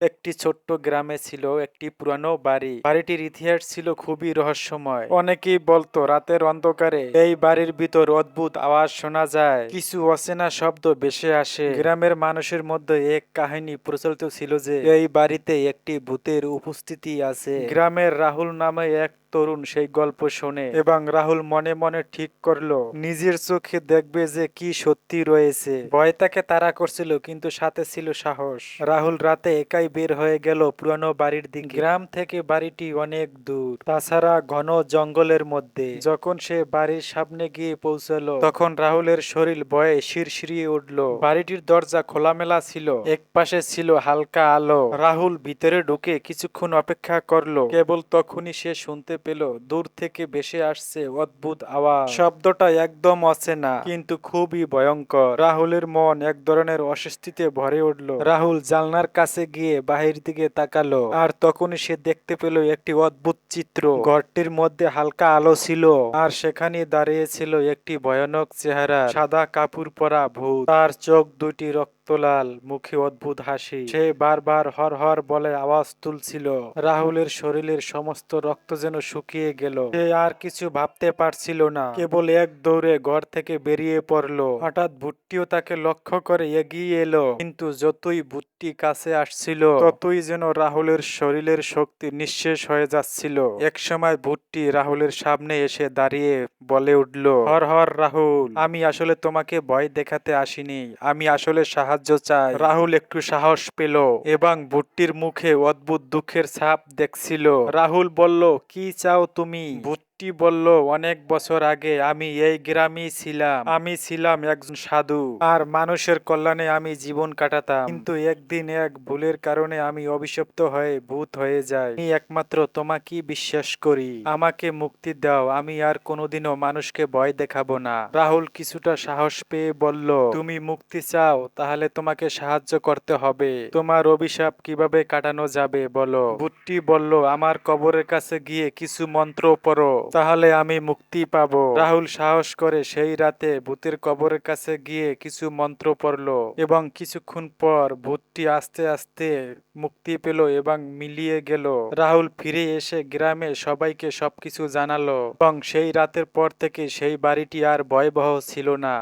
একটি ছোট্ট গ্রামে ছিল একটি পুরানো বাড়ি। বাড়িটির ইতিহাস ছিল খুবই রহস্যময়। অনেকেই বলতো, রাতের অন্ধকারে এই বাড়ির ভিতর অদ্ভুত আওয়াজ শোনা যায়। কিছু অচেনা শব্দ বেশে আসে। গ্রামের মানুষের মধ্যে এক কাহিনী প্রচলিত ছিল যে, এই বাড়িতে একটি ভূতের উপস্থিতি আছে। গ্রামের রাহুল নামে এক তরুণ সেই গল্প শোনে। এবং রাহুল মনে মনে ঠিক করল, নিজের চোখে দেখবে যে কি সত্যি রয়েছে। ভয় তাকে তাড়া করছিল, কিন্তু সাথে ছিল সাহস। রাহুল রাতে একাই বের হয়ে গেল পুরানো বাড়ির দিকে। গ্রাম থেকে বাড়িটি অনেক দূর, তাছাড়া ঘন জঙ্গলের মধ্যে। যখন সে বাড়ির সামনে গিয়ে পৌঁছালো, তখন রাহুলের শরীর ভয়ে শিরশিরিয়ে উঠল। বাড়িটির দরজা খোলামেলা ছিল এক পাশে ছিল হালকা আলো। রাহুল ভিতরে ঢুকে কিছুক্ষণ অপেক্ষা করল, কেবল তখনই সে শুনতে পেল, দূর থেকে ভেসে আসছে অদ্ভুত আওয়াজ। শব্দটা একদম অচেনা, কিন্তু খুবই ভয়ঙ্কর। রাহুলের মন এক ধরনের অস্বস্তিতে ভরে উঠল। রাহুল জানলার কাছে গিয়ে বাহির দিকে তাকালো, আর তখনই সে দেখতে পেল একটি অদ্ভুত চিত্র। ঘরটির মধ্যে হালকা আলো ছিল, আর সেখানে দাঁড়িয়ে ছিল একটি ভয়ানক চেহারা, সাদা কাপড় পরা ভূত। তার চোখ দুটি রক্তলাল মুখে অদ্ভুত হাসি। সে বারবার হর হর বলে আওয়াজ তুলছিল। রাহুলের শরীরের সমস্ত রক্ত যেন শুকিয়ে গেল। সে আর কিছু ভাবতে পারছিল না। কেবল এক দৌড়ে ঘর থেকে বেরিয়ে পড়ল। হঠাৎ ভুট্টিও তাকে লক্ষ্য করে এগিয়ে এলো। কিন্তু যতই ভুট্টি কাছে আসছিল, ততই যেন রাহুলের শরীরের শক্তি নিঃশেষ হয়ে যাচ্ছিল। এক সময় ভুট্টি রাহুলের সামনে এসে দাঁড়িয়ে বলে উঠল, হর হর রাহুল, আমি আসলে তোমাকে ভয় দেখাতে আসিনি। আমি আসলে সাহায্য চাই রাহুল একটু সাহস পেল এবং ভুট্টির মুখে অদ্ভুত দুঃখের ছাপ দেখছিল। রাহুল বলল কি চাও তুমি? ভুট্টি বলল, অনেক বছর আগে আমি এই গ্রামেই ছিলাম। আমি ছিলাম একজন সাধু। আর মানুষের কল্যাণে আমি জীবন কাটাতাম। কিন্তু একদিন এক ভুলের কারণে আমি অভিশপ্ত হয়ে ভূত হয়ে যাই। আমি একমাত্র তোমাকেই বিশ্বাস করি। আমাকে মুক্তি দাও। আমি আর কোনোদিনও মানুষকে ভয় দেখাবো না। রাহুল কিছুটা সাহস পেয়ে বলল, তুমি মুক্তি চাও, তাহলে তোমাকে সাহায্য করতে হবে। তোমার অভিশাপ কীভাবে কাটানো যাবে বলো? বুট্টি বলল, আমার কবরের কাছে গিয়ে কিছু মন্ত্র পড়ো। তাহলে আমি মুক্তি পাব। রাহুল সাহস করে সেই রাতে ভূতের কবরের কাছে গিয়ে কিছু মন্ত্র পড়ল এবং কিছুক্ষণ পর ভূতটি আস্তে আস্তে মুক্তি পেল এবং মিলিয়ে গেল। রাহুল ফিরে এসে গ্রামে সবাইকে সবকিছু জানালো এবং সেই রাতের পর থেকে সেই বাড়িটি আর ভয়াবহ ছিল না।